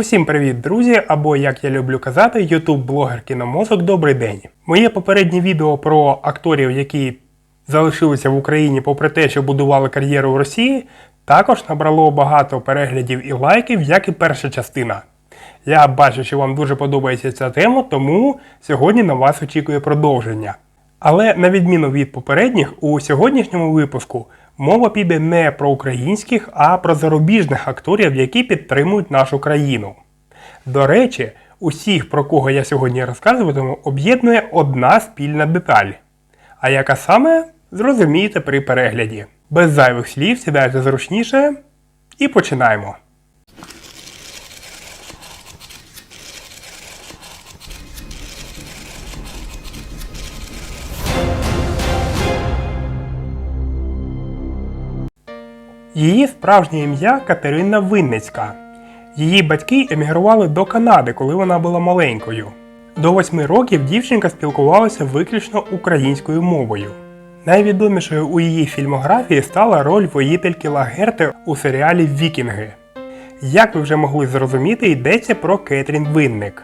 Усім привіт, друзі! Або як я люблю казати, ютуб-блогер кіномозок. Добрий день. Моє попереднє відео про акторів, які залишилися в Україні попри те, що будували кар'єру в Росії, також набрало багато переглядів і лайків, як і перша частина. Я бачу, що вам дуже подобається ця тема, тому сьогодні на вас очікує продовження. Але на відміну від попередніх, у сьогоднішньому випуску мова піде не про українських, а про зарубіжних акторів, які підтримують нашу країну. До речі, усіх, про кого я сьогодні розказуватиму, об'єднує одна спільна деталь. А яка саме, зрозумієте при перегляді. Без зайвих слів сідайте зручніше і починаємо. Її справжнє ім'я Катерина Винницька. Її батьки емігрували до Канади, коли вона була маленькою. До восьми років дівчинка спілкувалася виключно українською мовою. Найвідомішою у її фільмографії стала роль воїтельки Лагерти у серіалі Вікінги. Як ви вже могли зрозуміти, йдеться про Кетрін Винник.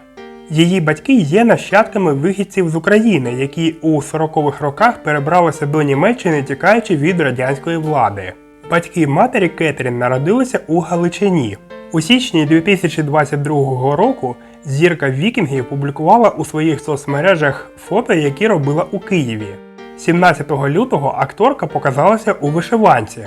Її батьки є нащадками вихідців з України, які у 40-х роках перебралися до Німеччини, тікаючи від радянської влади. Батьки матері Кетрін народилися у Галичині. У січні 2022 року зірка Вікінгів публікувала у своїх соцмережах фото, які робила у Києві. 17 лютого акторка показалася у вишиванці.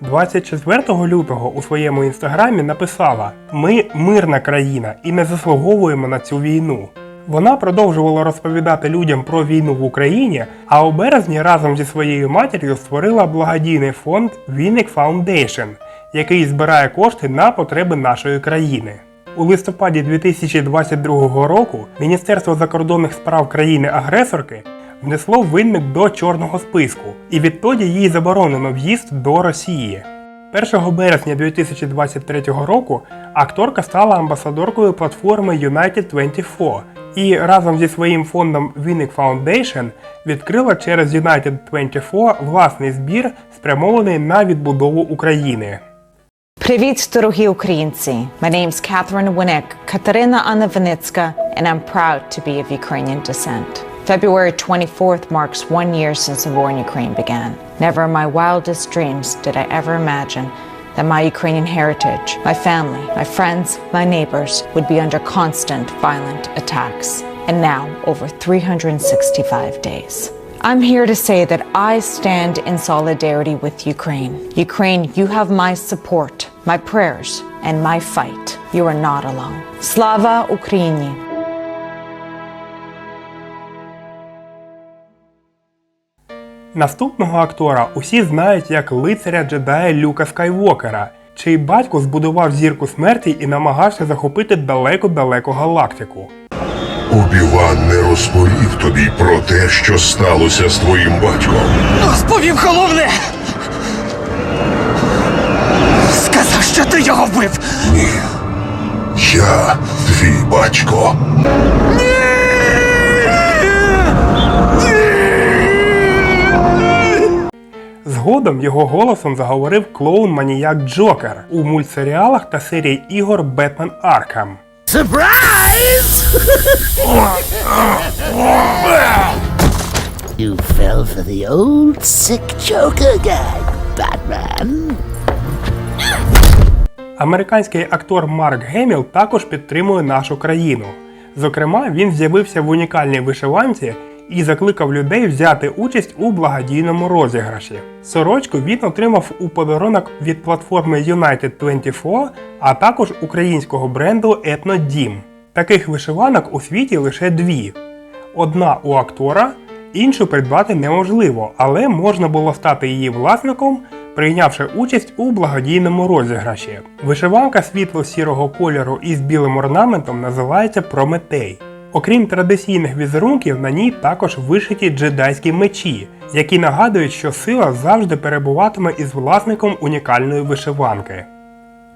24 лютого у своєму інстаграмі написала: Ми мирна країна і не заслуговуємо на цю війну. Вона продовжувала розповідати людям про війну в Україні, а у березні разом зі своєю матір'ю створила благодійний фонд Вінник Foundation, який збирає кошти на потреби нашої країни. У листопаді 2022 року Міністерство закордонних справ країни-агресорки внесло винник до чорного списку, і відтоді їй заборонено в'їзд до Росії. 1 березня 2023 року акторка стала амбасадоркою платформи United 24 і разом зі своїм фондом Winnick Foundation відкрила через United 24 власний збір, спрямований на відбудову України. Привіт, дорогі українці. My name's Catherine Winnick, Katerina Anna Vinicka, and I'm proud to be of Ukrainian descent. February 24th marks one year since the war in Ukraine began. Never in my wildest dreams did I ever imagine that my Ukrainian heritage, my family, my friends, my neighbors would be under constant violent attacks. And now, over 365 days. I'm here to say that I stand in solidarity with Ukraine. Ukraine, you have my support, my prayers, and my fight. You are not alone. Slava Ukraini! Наступного актора усі знають як лицаря джедая Люка Скайвокера, чий батько збудував зірку смерті і намагався захопити далеко-далеко галактику. Обіван не розповів тобі про те, що сталося з твоїм батьком. Розповів головне. Сказав, що ти його вбив. Ні. Я твій батько. Згодом його голосом заговорив клоун маніяк Джокер у мультсеріалах та серії ігор Бетмен Аркам. You fell for the old sick Joker gag, Batman. Американський актор Марк Геміл також підтримує нашу країну. Зокрема, він з'явився в унікальній вишиванці і закликав людей взяти участь у благодійному розіграші. Сорочку він отримав у подарунок від платформи United 24, а також українського бренду Етнодім. Таких вишиванок у світі лише дві: одна у актора, іншу придбати неможливо, але можна було стати її власником, прийнявши участь у благодійному розіграші. Вишиванка світло-сірого кольору із білим орнаментом називається Прометей. Окрім традиційних візерунків, на ній також вишиті джедайські мечі, які нагадують, що сила завжди перебуватиме із власником унікальної вишиванки.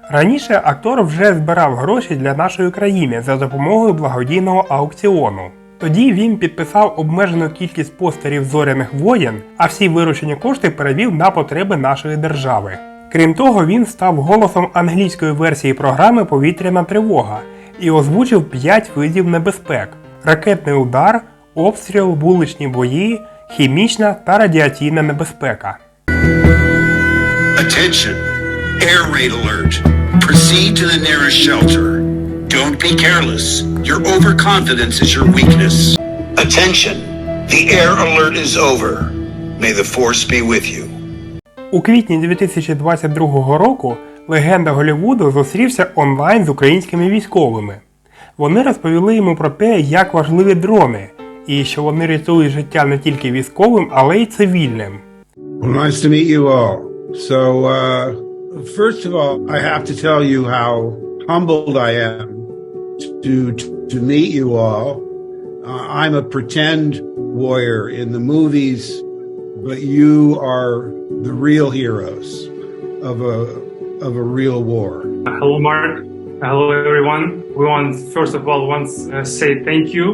Раніше актор вже збирав гроші для нашої країни за допомогою благодійного аукціону. Тоді він підписав обмежену кількість постерів зоряних воєн, а всі виручені кошти перевів на потреби нашої держави. Крім того, він став голосом англійської версії програми Повітряна тривога і озвучив 5 видів небезпек: ракетний удар, обстріл, вуличні бої, хімічна та радіаційна небезпека. Attention! Air raid alert. Proceed to the nearest shelter. Don't be careless. Your overconfidence is your weakness. Attention! The air alert is over. May the force be with you. У квітні 2022 року легенда Голлівуду зустрівся онлайн з українськими військовими. Вони розповіли йому про те, як важливі дрони, і що вони рятують життя не тільки військовим, але й цивільним. Nice to meet you all. So, uh, first of all, I have to tell you how humbled I am to to meet you all. Uh, I'm a pretend warrior in the movies, but you are the real heroes of a of a real war. Hello, Mark. Hello, everyone. We want first of all once uh, say thank you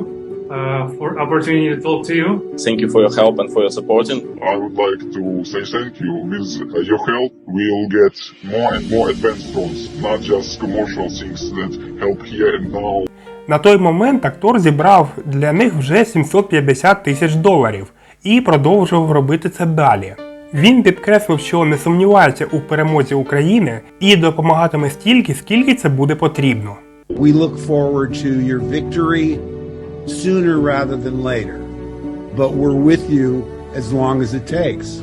uh, for opportunity to talk to you. Thank you for your help and for your supporting. I would like to say thank you. With uh, your help, we'll get more and more advanced drones, not just commercial things that help here and now. На той момент актор зібрав для них вже 750 тисяч доларів і продовжував робити це далі. Він підкреслив, що не сумнівається у перемозі України і допомагатиме стільки, скільки це буде потрібно. We look forward to your victory sooner rather than later, but we're with you as long as it takes.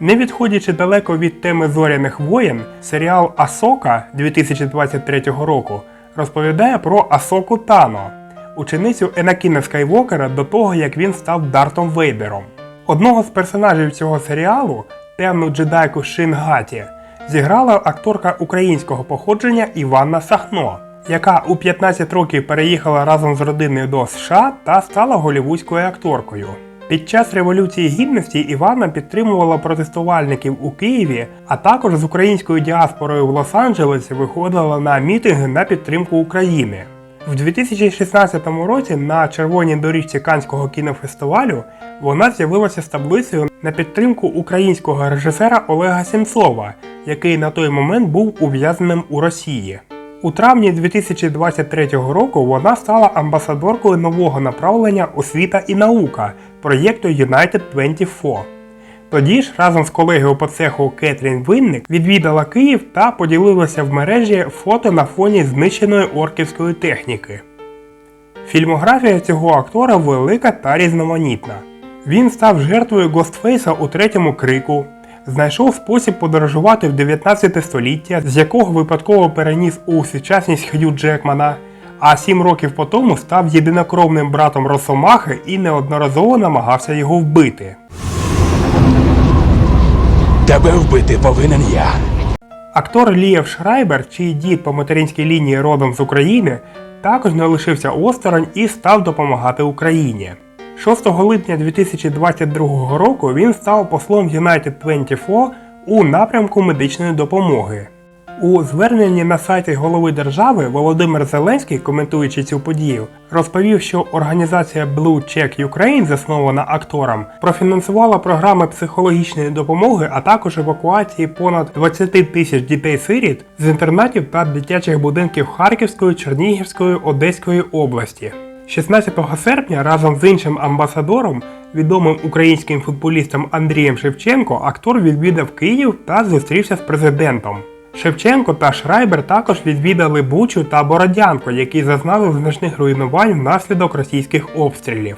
Не відходячи далеко від теми зоряних воєн, серіал Асока 2023 року розповідає про Асоку Тано, ученицю Енакіна Скайвокера до того, як він став Дартом Вейдером. Одного з персонажів цього серіалу, темну джедайку Шин Гаті, зіграла акторка українського походження Іванна Сахно, яка у 15 років переїхала разом з родиною до США та стала голівудською акторкою. Під час Революції Гідності Івана підтримувала протестувальників у Києві, а також з українською діаспорою в Лос-Анджелесі виходила на мітинги на підтримку України. В 2016 році на червоній доріжці Канського кінофестивалю вона з'явилася з таблицею на підтримку українського режисера Олега Сенцова, який на той момент був ув'язненим у Росії. У травні 2023 року вона стала амбасадоркою нового направлення освіта і наука проєкту United 24. Тоді ж разом з колегою по цеху Кетрін Винник відвідала Київ та поділилася в мережі фото на фоні знищеної орківської техніки. Фільмографія цього актора велика та різноманітна. Він став жертвою Гостфейса у третьому крику, знайшов спосіб подорожувати в 19 століття, з якого випадково переніс у сучасність Хью Джекмана, а сім років по тому став єдинокровним братом Росомахи і неодноразово намагався його вбити. Тебе вбити повинен я. Актор Лієв Шрайбер, чий дід по материнській лінії родом з України, також не лишився осторонь і став допомагати Україні. 6 липня 2022 року він став послом United 24 у напрямку медичної допомоги. У зверненні на сайті голови держави Володимир Зеленський, коментуючи цю подію, розповів, що організація Blue Check Ukraine, заснована актором, профінансувала програми психологічної допомоги, а також евакуації понад 20 тисяч дітей-сиріт з інтернатів та дитячих будинків Харківської, Чернігівської, Одеської області. 16 серпня разом з іншим амбасадором, відомим українським футболістом Андрієм Шевченко, актор відвідав Київ та зустрівся з президентом. Шевченко та Шрайбер також відвідали Бучу та Бородянку, які зазнали значних руйнувань внаслідок російських обстрілів.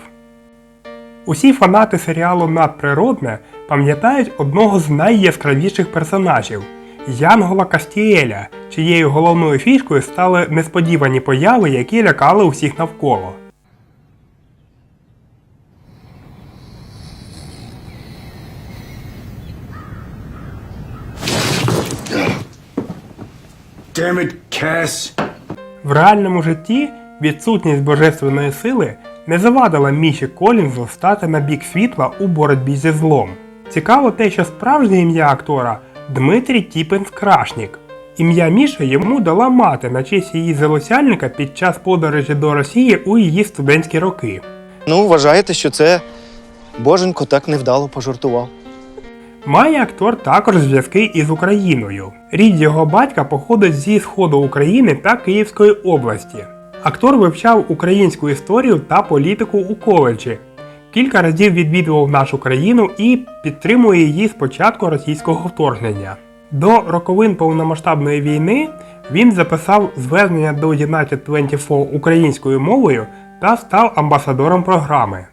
Усі фанати серіалу Надприродне пам'ятають одного з найяскравіших персонажів Янгола Кастіеля, чиєю головною фішкою стали несподівані появи, які лякали усіх навколо. Damn it, Cass. В реальному житті відсутність божественної сили не завадила Міші Колінзу стати на бік світла у боротьбі зі злом. Цікаво те, що справжнє ім'я актора Дмитрій Тіпен Скрашнік. Ім'я Міша йому дала мати на честь її залосяльника під час подорожі до Росії у її студентські роки. Ну, вважаєте, що це Боженко так невдало пожартував. Має актор також зв'язки із Україною. Рід його батька походить зі сходу України та Київської області. Актор вивчав українську історію та політику у коледжі. Кілька разів відвідував нашу країну і підтримує її з початку російського вторгнення. До роковин повномасштабної війни він записав звернення до United 24 українською мовою та став амбасадором програми.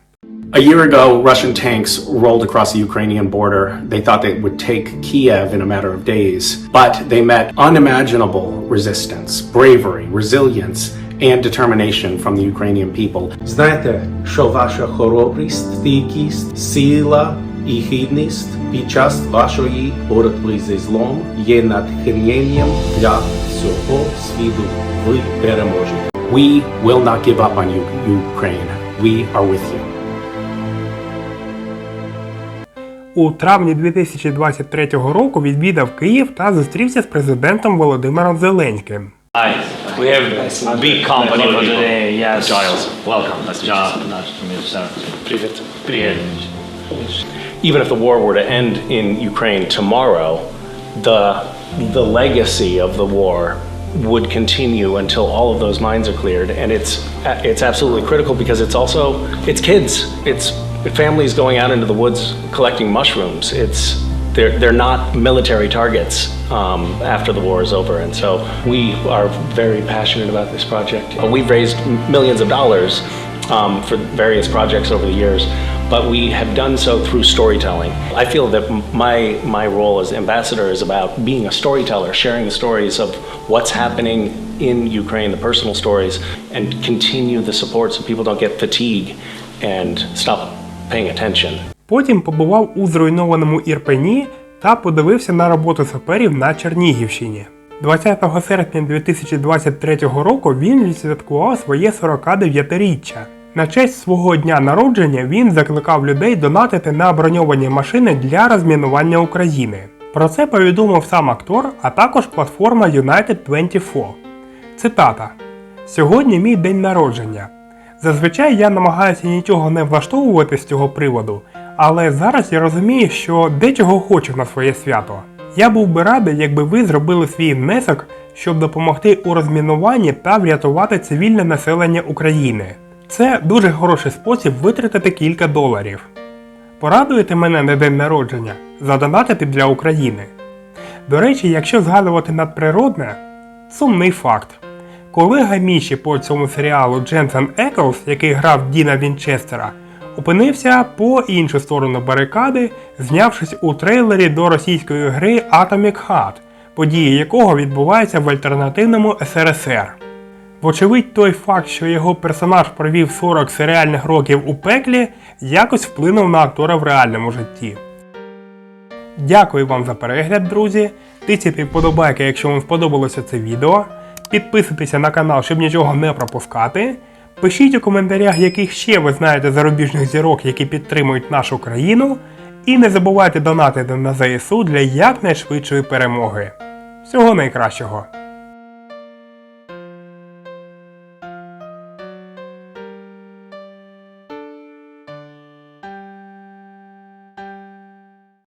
A year ago, Russian tanks rolled across the Ukrainian border. They thought they would take Kiev in a matter of days, but they met unimaginable resistance, bravery, resilience, and determination from the Ukrainian people. Знайте, що ваша хоробрість, стійкість, сила і гідність під час вашої боротьби зі злом є натхненням для всього світу. Ви переможете. We will not give up on you, Ukraine. We are with you. У травні 2023 року відвідав Київ та зустрівся з президентом Володимиром Зеленським. Hi, we have a big company for today. Yes, Giles, welcome. Nice to meet you, sir. Привет. Привет. Even if the war were to end in Ukraine tomorrow, the the legacy of the war would continue until all of those mines are cleared, and it's it's absolutely critical because it's also it's kids, it's families going out into the woods collecting mushrooms. It's they're they're not military targets um, after the war is over, and so we are very passionate about this project. We've raised millions of dollars um, for various projects over the years, but we have done so through storytelling. I feel that my my role as ambassador is about being a storyteller, sharing the stories of what's happening in Ukraine, the personal stories, and continue the support so people don't get fatigue and stop paying attention. Потім побував у зруйнованому Ірпені та подивився на роботу саперів на Чернігівщині. 20 серпня 2023 року він відсвяткував своє 49-річчя. На честь свого дня народження він закликав людей донатити на броньовані машини для розмінування України. Про це повідомив сам актор, а також платформа United 24. Цитата: Сьогодні мій день народження. Зазвичай я намагаюся нічого не влаштовувати з цього приводу, але зараз я розумію, що дечого хочу на своє свято. Я був би радий, якби ви зробили свій внесок, щоб допомогти у розмінуванні та врятувати цивільне населення України. Це дуже хороший спосіб витратити кілька доларів. Порадуєте мене на день народження, задонатити для України. До речі, якщо згадувати надприродне, сумний факт. Колега Міші по цьому серіалу Дженсен Еклс, який грав Діна Вінчестера, опинився по іншу сторону барикади, знявшись у трейлері до російської гри Atomic Heart, події якого відбуваються в альтернативному СРСР. Вочевидь, той факт, що його персонаж провів 40 серіальних років у пеклі, якось вплинув на актора в реальному житті. Дякую вам за перегляд, друзі. Тицяйте вподобайки, якщо вам сподобалося це відео. Підписуйтеся на канал, щоб нічого не пропускати. Пишіть у коментарях, яких ще ви знаєте зарубіжних зірок, які підтримують нашу країну. І не забувайте донатити на ЗСУ для якнайшвидшої перемоги. Всього найкращого!